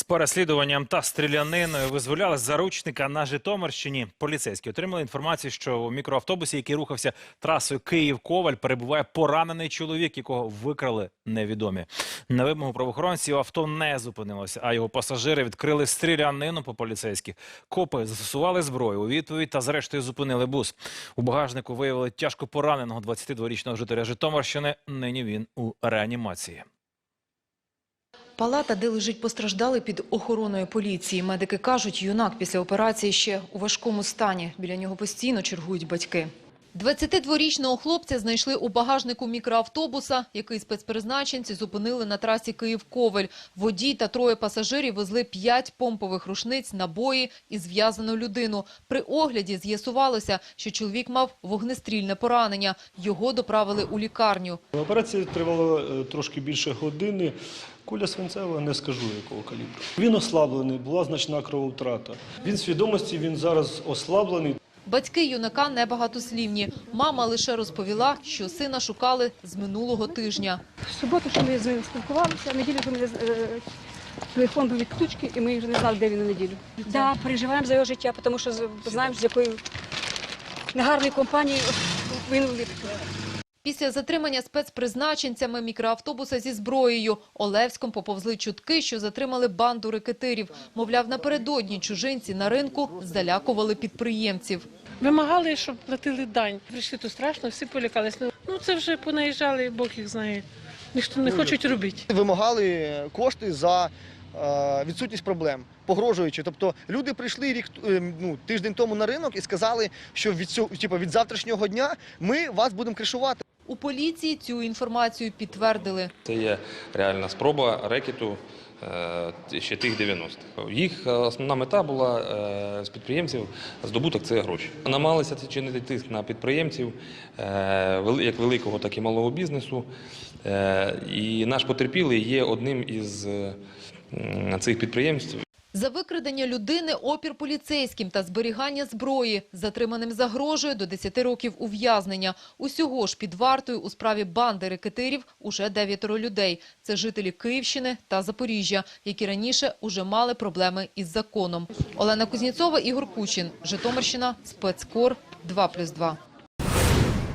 З переслідуванням та стріляниною визволяли заручника на Житомирщині. Поліцейські отримали інформацію, що у мікроавтобусі, який рухався трасою Київ-Коваль, перебуває поранений чоловік, якого викрали невідомі. На вимогу правоохоронців авто не зупинилося, а його пасажири відкрили стрілянину по поліцейських. Копи застосували зброю у відповідь та зрештою зупинили бус. У багажнику виявили тяжко пораненого 22-річного жителя Житомирщини. Нині він у реанімації. Палата, де лежить постраждалий під охороною поліції. Медики кажуть, юнак після операції ще у важкому стані. Біля нього постійно чергують батьки. 22-річного хлопця знайшли у багажнику мікроавтобуса, який спецпризначенці зупинили на трасі Київ-Ковель. Водій та троє пасажирів везли п'ять помпових рушниць, набої і зв'язану людину. При огляді з'ясувалося, що чоловік мав вогнестрільне поранення. Його доправили у лікарню. Операція тривала е, трошки більше години. Куля свинцева, не скажу якого калібру. Він ослаблений, була значна крововтрата. Він свідомості, він зараз ослаблений. Батьки юнака небагатослівні. Мама лише розповіла, що сина шукали з минулого тижня. В суботу, що ми з ним спілкувалися, в неділю ми, е, телефон був від ключки, і ми вже не знали, де він на неділю. Так, да, переживаємо за його життя, тому що знаємо, з якою негарної компанії він виїхав. Після затримання спецпризначенцями мікроавтобуса зі зброєю Олевськом поповзли чутки, що затримали банду рекетирів. Мовляв, напередодні чужинці на ринку залякували підприємців. Вимагали, щоб платили дань. Прийшли тут страшно, всі полякались. Ну це вже понаїжджали, Бог їх знає. Ніхто не хочуть робити. вимагали кошти за е, відсутність проблем, погрожуючи. Тобто люди прийшли рік е, ну, тиждень тому на ринок і сказали, що від цього, типу, від завтрашнього дня ми вас будемо кришувати. У поліції цю інформацію підтвердили. Це є реальна спроба рекету е, ще тих 90-х. Їх основна мета була е, з підприємців здобуток це гроші. Намагалися чинити тиск на підприємців е, як великого, так і малого бізнесу. І наш потерпілий є одним із цих підприємств. За викрадення людини, опір поліцейським та зберігання зброї затриманим загрожує до 10 років ув'язнення. Усього ж під вартою у справі банди рекетирів уже дев'ятеро людей. Це жителі Київщини та Запоріжжя, які раніше уже мали проблеми із законом. Олена Кузнєцова, Ігор Кучин, Житомирщина, Спецкор, 2+,2.